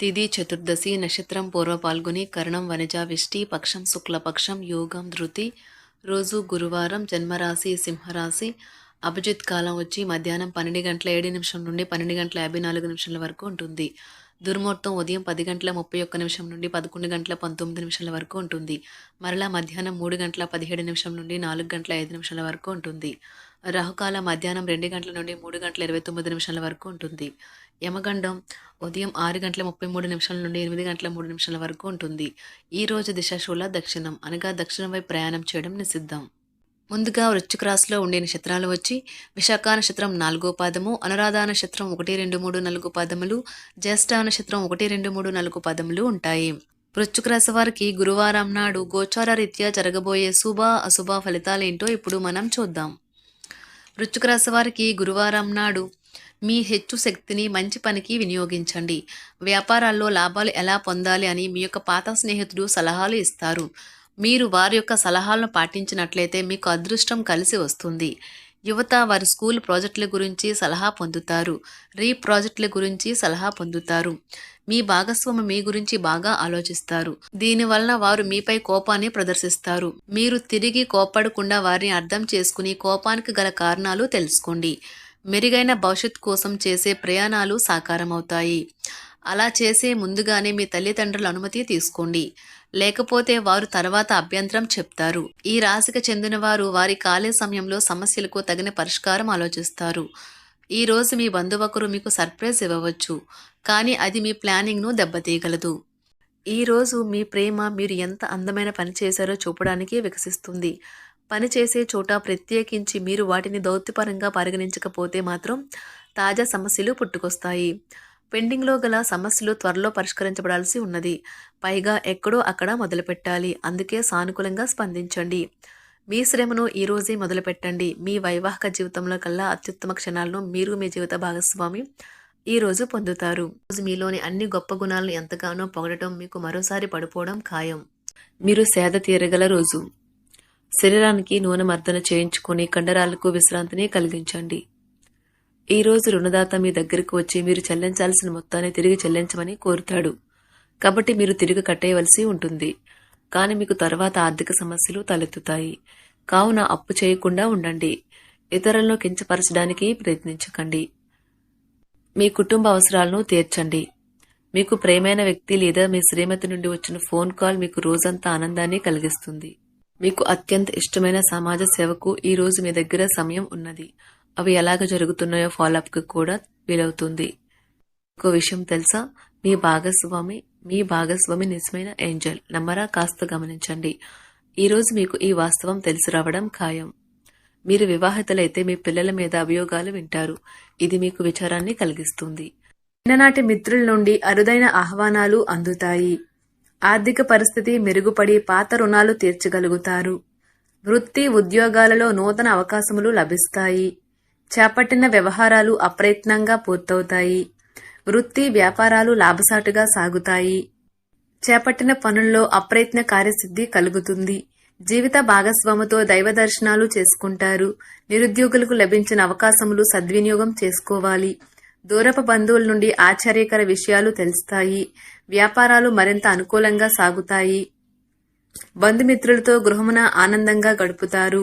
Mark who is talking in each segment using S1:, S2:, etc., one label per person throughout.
S1: తిథి చతుర్దశి నక్షత్రం పూర్వ పాల్గొని కరణం వనజ విష్టి పక్షం శుక్లపక్షం యోగం ధృతి. రోజు గురువారం జన్మరాశి సింహరాశి. అభిజిత్ కాలం వచ్చి మధ్యాహ్నం పన్నెండు గంటల ఏడు నిమిషం నుండి పన్నెండు గంటల యాభై నాలుగు నిమిషాల వరకు ఉంటుంది. దుర్ముహూర్తం ఉదయం పది గంటల ముప్పై ఒక్క నిమిషం నుండి పదకొండు గంటల పంతొమ్మిది నిమిషాల వరకు ఉంటుంది. మరలా మధ్యాహ్నం మూడు గంటల పదిహేడు నిమిషం నుండి నాలుగు గంటల ఐదు నిమిషాల వరకు ఉంటుంది. రాహుకాల మధ్యాహ్నం రెండు గంటల నుండి మూడు గంటల ఇరవై తొమ్మిది నిమిషాల వరకు ఉంటుంది. యమగండం ఉదయం ఆరు గంటల ముప్పై మూడు నిమిషాల నుండి ఎనిమిది గంటల మూడు నిమిషాల వరకు ఉంటుంది. ఈ రోజు దిశాశూల దక్షిణం అనగా దక్షిణం వైపు ప్రయాణం చేయడం నిషిద్ధం. ముందుగా వృశ్చిక రాశిలో ఉండే నక్షత్రాలు వచ్చి విశాఖ నక్షత్రం నాలుగో పాదము అనురాధ నక్షత్రం ఒకటి రెండు మూడు నాలుగు పాదములు జ్యేష్ఠ నక్షత్రం ఒకటి రెండు మూడు నాలుగు పాదములు ఉంటాయి. వృశ్చిక రాశి వారికి గురువారం నాడు గోచార రీత్యా జరగబోయే శుభ అశుభ ఫలితాలేంటో ఇప్పుడు మనం చూద్దాం. వృశ్చిక రాశి వారికి గురువారం నాడు మీ హెచ్చు శక్తిని మంచి పనికి వినియోగించండి. వ్యాపారాల్లో లాభాలు ఎలా పొందాలి అని మీ యొక్క పాత స్నేహితుడు సలహాలు ఇస్తారు. మీరు వారి యొక్క సలహాలను పాటించినట్లయితే మీకు అదృష్టం కలిసి వస్తుంది. యువత వారి స్కూల్ ప్రాజెక్టుల గురించి సలహా పొందుతారు. రీ ప్రాజెక్టుల గురించి సలహా పొందుతారు. మీ భాగస్వామి మీ గురించి బాగా ఆలోచిస్తారు. దీనివలన వారు మీపై కోపాన్ని ప్రదర్శిస్తారు. మీరు తిరిగి కోపడకుండా వారిని అర్థం చేసుకుని కోపానికి గల కారణాలు తెలుసుకోండి. మెరుగైన భవిష్యత్ కోసం చేసే ప్రయాణాలు సాకారమవుతాయి. అలా చేసే ముందుగానే మీ తల్లిదండ్రుల అనుమతి తీసుకోండి. లేకపోతే వారు తర్వాత అభ్యంతరం చెప్తారు. ఈ రాశికి చెందిన వారు వారి ఖాళీ సమయంలో సమస్యలకు తగిన పరిష్కారం ఆలోచిస్తారు. ఈ రోజు మీ బంధువకరు మీకు సర్ప్రైజ్ ఇవ్వవచ్చు. కానీ అది మీ ప్లానింగ్ను దెబ్బతీయగలదు. ఈ రోజు మీ ప్రేమ మీరు ఎంత అందమైన పని చేశారో చూపడానికి వికసిస్తుంది. పని చేసే చోట ప్రత్యేకించి మీరు వాటిని దౌత్యపరంగా పరిగణించకపోతే మాత్రం తాజా సమస్యలు పుట్టుకొస్తాయి. పెండింగ్లో గల సమస్యలు త్వరలో పరిష్కరించబడాల్సి ఉన్నది. పైగా ఎక్కడో అక్కడ మొదలుపెట్టాలి. అందుకే సానుకూలంగా స్పందించండి. మీ శ్రమను ఈ రోజే మొదలుపెట్టండి. మీ వైవాహిక జీవితంలో కల్లా అత్యుత్తమ క్షణాలను మీరు మీ జీవిత భాగస్వామి ఈ రోజు పొందుతారు. రోజు మీలోని అన్ని గొప్ప గుణాలను ఎంతగానో పొగడటం మీకు మరోసారి పడిపోవడం ఖాయం. మీరు సేద తీరగల రోజు. శరీరానికి నూనె మర్దన చేయించుకొని కండరాలకు విశ్రాంతిని కలిగించండి. ఈ రోజు రుణదాత మీ దగ్గరకు వచ్చి మీరు చెల్లించాల్సిన మొత్తాన్ని తిరిగి చెల్లించమని కోరుతాడు. కాబట్టి మీరు తిరిగి కట్టేయవలసి ఉంటుంది. కానీ మీకు తర్వాత ఆర్థిక సమస్యలు తలెత్తుతాయి. కావున అప్పు చేయకుండా ఉండండి. ఇతరులను కించపరచడానికి ప్రయత్నించకండి. మీ కుటుంబ అవసరాలను తీర్చండి. మీకు ప్రేమైన వ్యక్తి లేదా మీ శ్రీమతి నుండి వచ్చిన ఫోన్ కాల్ మీకు రోజంతా ఆనందాన్ని కలిగిస్తుంది. మీకు అత్యంత ఇష్టమైన సమాజ సేవకు ఈ రోజు మీ దగ్గర సమయం ఉన్నది. అవి ఎలాగ జరుగుతున్నాయో ఫాలోఅప్కి కూడా వీలవుతుంది. ఇంకో విషయం తెలుసా? మీ భాగస్వామి మీ భాగస్వామి నిజమైన ఏంజల్ నమ్మరా కాస్త గమనించండి. ఈరోజు మీకు ఈ వాస్తవం తెలిసి రావడం ఖాయం. మీరు వివాహితులైతే మీ పిల్లల మీద అభియోగాలు వింటారు. ఇది మీకు విచారాన్ని కలిగిస్తుంది. చిన్ననాటి మిత్రుల నుండి అరుదైన ఆహ్వానాలు అందుతాయి. ఆర్థిక పరిస్థితి మెరుగుపడి పాత రుణాలు తీర్చగలుగుతారు. వృత్తి ఉద్యోగాలలో నూతన అవకాశములు లభిస్తాయి. చేపట్టిన వ్యవహారాలు అప్రయత్నంగా పూర్తవుతాయి. వృత్తి వ్యాపారాలు లాభసాటుగా సాగుతాయి. చేపట్టిన పనుల్లో అప్రయత్న కార్యసిద్ధి కలుగుతుంది. జీవిత భాగస్వామితో దైవ దర్శనాలు చేసుకుంటారు. నిరుద్యోగులకు లభించిన అవకాశములు సద్వినియోగం చేసుకోవాలి. దూరపు బంధువుల నుండి ఆశ్చర్యకర విషయాలు తెలుస్తాయి. వ్యాపారాలు మరింత అనుకూలంగా సాగుతాయి. బంధుమిత్రులతో గృహమున ఆనందంగా గడుపుతారు.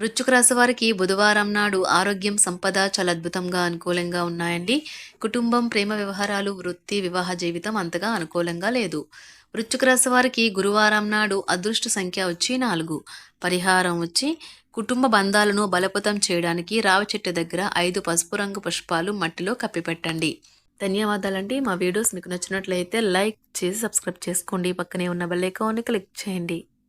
S1: వృశ్చిక రాశి వారికి బుధవారం నాడు ఆరోగ్యం సంపద చాలా అద్భుతంగా అనుకూలంగా ఉన్నాయండి. కుటుంబం ప్రేమ వ్యవహారాలు వృత్తి వివాహ జీవితం అంతగా అనుకూలంగా లేదు. వృశ్చిక రాశి వారికి గురువారం నాడు అదృష్ట సంఖ్య వచ్చి నాలుగు. పరిహారం వచ్చి కుటుంబ బంధాలను బలపతం చేయడానికి రావి చెట్టు దగ్గర ఐదు పసుపు రంగు పుష్పాలు మట్టిలో కప్పిపెట్టండి. ధన్యవాదాలండి. మా వీడియోస్ మీకు నచ్చినట్లయితే లైక్ చేసి సబ్స్క్రైబ్ చేసుకోండి. పక్కనే ఉన్న బెల్ ఐకాన్ని క్లిక్ చేయండి.